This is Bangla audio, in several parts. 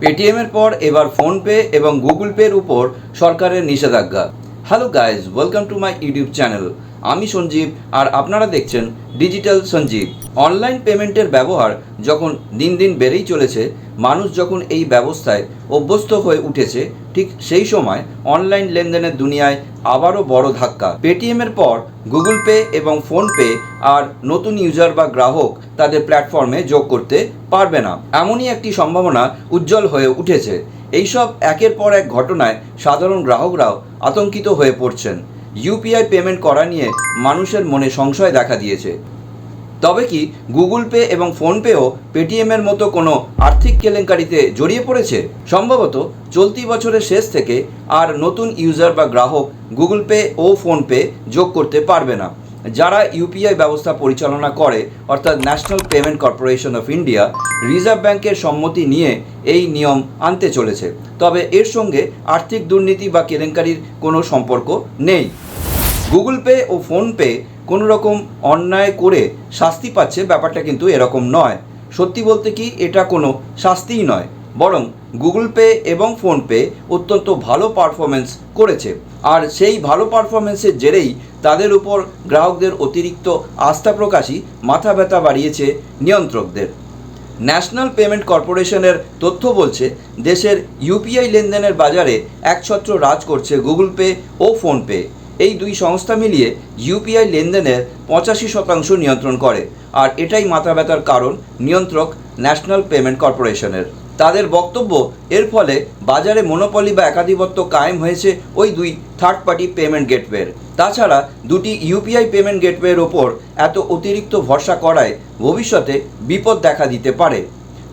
পেটিএমের পর এবার ফোনপে এবং গুগল পের উপর সরকারের নিষেধাজ্ঞা। Hello guys welcome to my YouTube channel আমি সঞ্জীব আর আপনারা দেখছেন ডিজিটাল সঞ্জীব। অনলাইন পেমেন্টের ব্যবহার যখন দিন দিন বেড়েই চলেছে, মানুষ যখন এই ব্যবস্থায় অভ্যস্ত হয়ে উঠেছে, ঠিক সেই সময় অনলাইন লেনদেনের দুনিয়ায় আবারও বড় ধাক্কা। পেটিএমের পর গুগল পে এবং ফোনপে আর নতুন ইউজার বা গ্রাহক তাদের প্ল্যাটফর্মে যোগ করতে পারবে না। এমনই একটি সম্ভাবনা উজ্জ্বল হয়ে উঠেছে। এইসব একের পর এক ঘটনায় সাধারণ গ্রাহকরাও আতঙ্কিত হয়ে পড়ছেন। ইউপিআই পেমেন্ট করা নিয়ে মানুষের মনে সংশয় দেখা দিয়েছে। তবে কি গুগল পে এবং ফোনপেও পেটিএমের মতো কোনো আর্থিক কেলেঙ্কারিতে জড়িয়ে পড়েছে? সম্ভবত চলতি বছরের শেষ থেকে আর নতুন ইউজার বা গ্রাহক গুগল পে ও ফোনপে যোগ করতে পারবে না। যারা ইউপিআই ব্যবস্থা পরিচালনা করে, অর্থাৎ National Payment Corporation of India, Reserve ব্যাংকের সম্মতি নিয়ে এই নিয়ম আনতে চলেছে। তবে এর সঙ্গে আর্থিক দুর্নীতি বা কেলেঙ্কারির কোনো সম্পর্ক নেই। গুগল পে ও ফোনপে কোনো রকম অন্যায় করে শাস্তি পাচ্ছে ব্যাপারটা কিন্তু এরকম নয়। সত্যি বলতে কি এটা কোনো শাস্তিই নয়। বরং গুগল পে এবং ফোনপে অত্যন্ত ভালো পারফরমেন্স করেছে। আর সেই ভালো পারফরমেন্সের জেরেই তাদের উপর গ্রাহকদের অতিরিক্ত আস্থা প্রকাশই মাথা ব্যথা বাড়িয়েছে নিয়ন্ত্রকদের। ন্যাশনাল পেমেন্ট কর্পোরেশনের তথ্য বলছে, দেশের ইউপিআই লেনদেনের বাজারে একছত্র রাজ করছে গুগল পে ও ফোনপে এই দুই সংস্থা মিলিয়ে ইউপিআই লেনদেনের পঁচাশি শতাংশ নিয়ন্ত্রণ করে, আর এটাই মাথা ব্যথার কারণ নিয়ন্ত্রক ন্যাশনাল পেমেন্ট কর্পোরেশনের। তাদের বক্তব্য, এর ফলে বাজারে মনোপলি বা একাধিপত্য কায়েম হয়েছে ওই দুই থার্ড পার্টি পেমেন্ট গেটওয়ের তাছাড়া দুটি ইউপিআই পেমেন্ট গেটওয়ের ওপর এত অতিরিক্ত ভরসা করায় ভবিষ্যতে বিপদ দেখা দিতে পারে।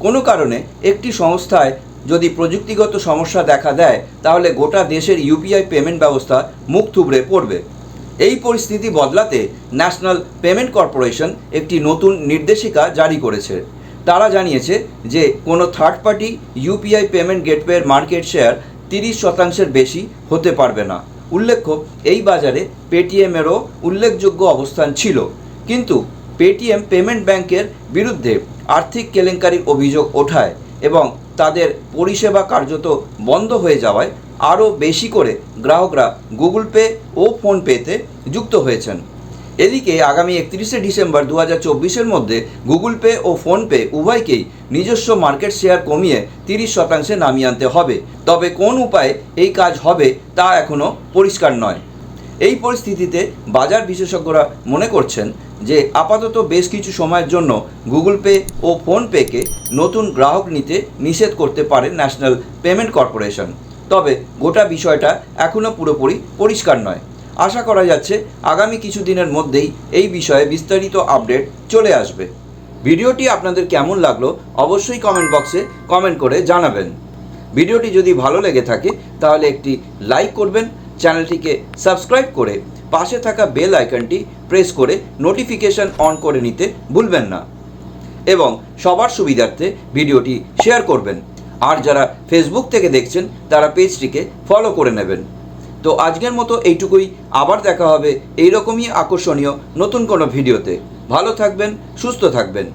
কোনো কারণে একটি সংস্থায় যদি প্রযুক্তিগত সমস্যা দেখা দেয়, তাহলে গোটা দেশের ইউপিআই পেমেন্ট ব্যবস্থা মুখ থুবড়ে পড়বে। এই পরিস্থিতি বদলাতে ন্যাশনাল পেমেন্ট কর্পোরেশন একটি নতুন নির্দেশিকা জারি করেছে। তারা জানিয়েছে যে কোনো থার্ড পার্টি ইউপিআই পেমেন্ট গেটওয়ের মার্কেট শেয়ার তিরিশ শতাংশের বেশি হতে পারবে না। উল্লেখ্য, এই বাজারে পেটিএমেরও উল্লেখযোগ্য অবস্থান ছিল। কিন্তু পেটিএম পেমেন্ট ব্যাংকের বিরুদ্ধে আর্থিক কেলেঙ্কারির অভিযোগ ওঠায় এবং তাদের পরিষেবা কার্যত বন্ধ হয়ে যাওয়ায় আরও বেশি করে গ্রাহকরা গুগল পে ও ফোনপেতে যুক্ত হয়েছেন। এদিকে আগামী একত্রিশে ডিসেম্বর দু হাজার চব্বিশের মধ্যে গুগল পে ও ফোনপে উভয়কেই নিজস্ব মার্কেট শেয়ার কমিয়ে তিরিশ শতাংশে নামিয়ে আনতে হবে। তবে কোন উপায়ে এই কাজ হবে তা এখনও পরিষ্কার নয়। এই পরিস্থিতিতে বাজার বিশেষজ্ঞরা মনে করছেন যে আপাতত বেশ কিছু সময়ের জন্য গুগল পে ও ফোনপেকে নতুন গ্রাহক নিতে নিষেধ করতে পারে ন্যাশনাল পেমেন্ট কর্পোরেশন। তবে গোটা বিষয়টা এখনও পুরোপুরি পরিষ্কার নয়। আশা করা যাচ্ছে আগামী কিছু দিনের মধ্যেই এই বিষয়ে বিস্তারিত আপডেট চলে আসবে। ভিডিওটি আপনাদের কেমন লাগল অবশ্যই কমেন্ট বক্সে কমেন্ট করে জানাবেন। ভিডিওটি যদি ভালো লেগে থাকে, তাহলে একটি লাইক করবেন, চ্যানেলটিকে সাবস্ক্রাইব করে পাশে থাকা বেল আইকনটি প্রেস করে নোটিফিকেশন অন করে নিতে ভুলবেন না। এবং সবার সুবিধার্থে ভিডিওটি শেয়ার করবেন। আর যারা ফেসবুক থেকে দেখছেন, তারা পেজটিকে ফলো করে নেবেন। তো আজকের মতো এইটুকুই। আবার দেখা হবে এইরকমই আকর্ষণীয় নতুন কোনো ভিডিওতে। ভালো থাকবেন, সুস্থ থাকবেন।